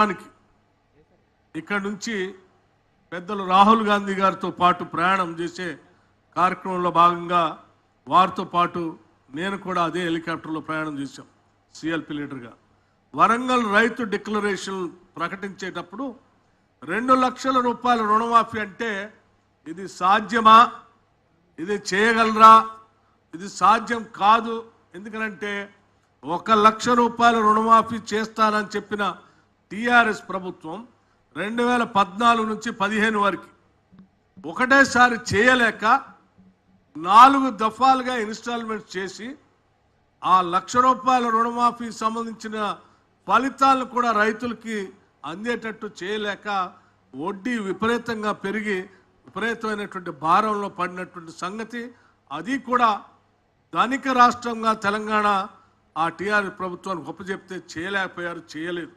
దానికి ఇక్కడ నుంచి పెద్దలు రాహుల్ గాంధీ గారితో పాటు ప్రయాణం చేసే కార్యక్రమంలో భాగంగా వారితో పాటు నేను కూడా అదే హెలికాప్టర్లో ప్రయాణం చేశాం సిఎల్పి లీడర్గా. వరంగల్ రైతు డిక్లరేషన్ ప్రకటించేటప్పుడు రెండు లక్షల రూపాయల రుణమాఫీ అంటే ఇది సాధ్యమా? ఇది చేయగలరా? ఇది సాధ్యం కాదు. ఎందుకనంటే ఒక లక్ష రూపాయల రుణమాఫీ చేస్తానని చెప్పిన టిఆర్ఎస్ ప్రభుత్వం రెండు వేల పద్నాలుగు నుంచి పదిహేను వరకు ఒకటేసారి చేయలేక నాలుగు దఫాలుగా ఇన్స్టాల్మెంట్ చేసి ఆ లక్ష రూపాయల రుణమాఫీ సంబంధించిన ఫలితాలను కూడా రైతులకి అందేటట్టు చేయలేక వడ్డీ విపరీతంగా పెరిగి విపరీతమైనటువంటి భారంలో పడినటువంటి సంగతి అది కూడా ధనిక రాష్ట్రంగా తెలంగాణ ఆ టీఆర్ఎస్ ప్రభుత్వానికి ఒప్పచెప్తే చేయలేకపోయారు చేయలేదు.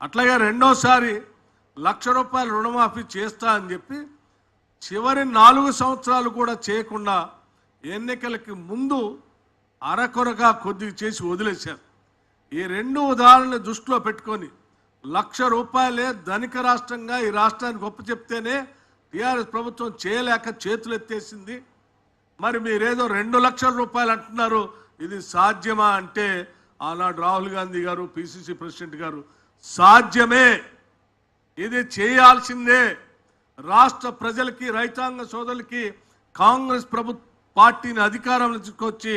అట్లాగే రెండోసారి లక్ష రూపాయలు రుణమాఫీ చేస్తా అని చెప్పి చివరి నాలుగు సంవత్సరాలు కూడా చేయకుండా ఎన్నికలకి ముందు అరకొరగా కొద్దిగా చేసి వదిలేశారు. ఈ రెండు ఉదాహరణలు దృష్టిలో పెట్టుకొని లక్ష రూపాయలే ధనిక రాష్ట్రంగా ఈ రాష్ట్రానికి ఒప్పు చెప్తేనే టీఆర్ఎస్ ప్రభుత్వం చేయలేక చేతులు ఎత్తేసింది. మరి మీరేదో రెండు లక్షల రూపాయలు అంటున్నారు ఇది సాధ్యమా అంటే ఆనాడు రాహుల్ గాంధీ గారు పిసిసి ప్రెసిడెంట్ గారు సాధ్యమే. ఇది చేయాల్సిందే. రాష్ట్ర ప్రజలకి రైతాంగ సోదరులకి కాంగ్రెస్ ప్రభు పార్టీని అధికారంలో తీసుకొచ్చి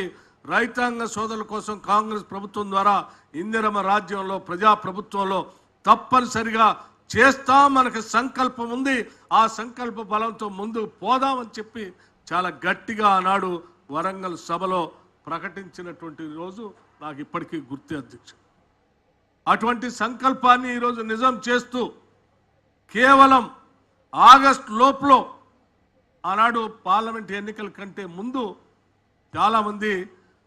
రైతాంగ సోదరుల కోసం కాంగ్రెస్ ప్రభుత్వం ద్వారా ఇందిరమ రాజ్యంలో ప్రజా ప్రభుత్వంలో తప్పనిసరిగా చేస్తాం మనకు సంకల్పం ఉంది. ఆ సంకల్ప బలంతో ముందు పోదామని చెప్పి చాలా గట్టిగా ఆనాడు వరంగల్ సభలో ప్రకటించినటువంటి రోజు నాకు ఇప్పటికీ గుర్తు అధ్యక్ష. అటువంటి సంకల్పాన్ని ఈరోజు నిజం చేస్తూ కేవలం ఆగస్ట్ లోపులో ఆనాడు పార్లమెంట్ ఎన్నికల కంటే ముందు చాలామంది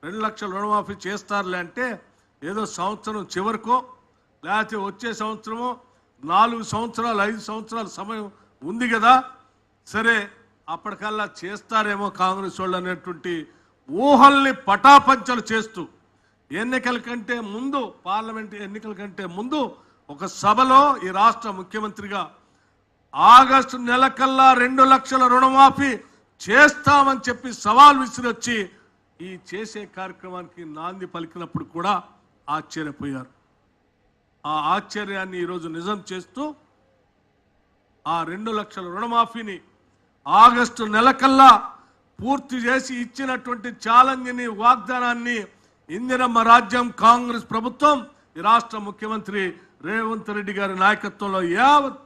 రెండు లక్షల రుణమాఫీ చేస్తారులే అంటే ఏదో సంవత్సరం చివరికో లేకపోతే వచ్చే సంవత్సరమో నాలుగు సంవత్సరాలు ఐదు సంవత్సరాల సమయం ఉంది కదా సరే అప్పటికల్లా చేస్తారేమో కాంగ్రెస్ వాళ్ళు అనేటువంటి ఊహల్ని పటాపంచలు చేస్తూ ఎన్నికల కంటే ముందు పార్లమెంట్ ఎన్నికల కంటే ముందు ఒక సభలో ఈ రాష్ట్ర ముఖ్యమంత్రిగా ఆగస్టు నెలకల్లా రెండు లక్షల రుణమాఫీ చేస్తామని చెప్పి సవాల్ విసిరొచ్చి ఈ చేసే కార్యక్రమానికి నాంది పలికినప్పుడు కూడా ఆశ్చర్యపోయారు. ఆ ఆశ్చర్యాన్ని ఈరోజు నిజం చేస్తూ ఆ రెండు లక్షల రుణమాఫీని ఆగస్టు నెలకల్లా పూర్తి చేసి ఇచ్చినటువంటి ఛాలెంజ్ని వాగ్దానాన్ని ఇందిరమ్మ రాజ్యం కాంగ్రెస్ ప్రభుత్వం. ఈ రాష్ట్ర ముఖ్యమంత్రి రేవంత్ రెడ్డి గారి నాయకత్వంలో యావత్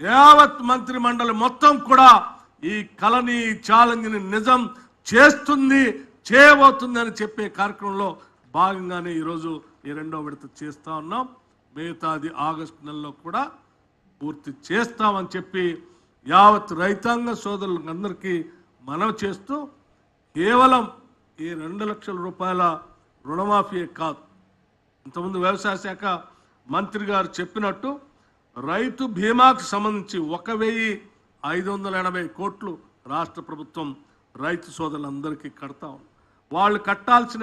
యావత్ మంత్రి మండలి మొత్తం కూడా ఈ కళని ఛాలెంజ్ని నిజం చేస్తుంది చేయబోతుంది అని చెప్పే కార్యక్రమంలో భాగంగానే ఈరోజు ఈ రెండో విడత చేస్తా ఉన్నాం. మిగతాది ఆగస్టు నెలలో కూడా పూర్తి చేస్తామని చెప్పి యావత్ రైతాంగ సోదరులందరికీ మనవి చేస్తూ కేవలం ఈ రెండు లక్షల రూపాయల రుణమాఫీ కాదు. ఇంతకుముందు వ్యవసాయ శాఖ మంత్రి గారు చెప్పినట్టు రైతు బీమాకు సంబంధించి ఒక వెయ్యి ఐదు వందల ఎనభై కోట్లు రాష్ట్ర ప్రభుత్వం రైతు సోదరులందరికీ కడతా ఉంది. వాళ్ళు కట్టాల్సిన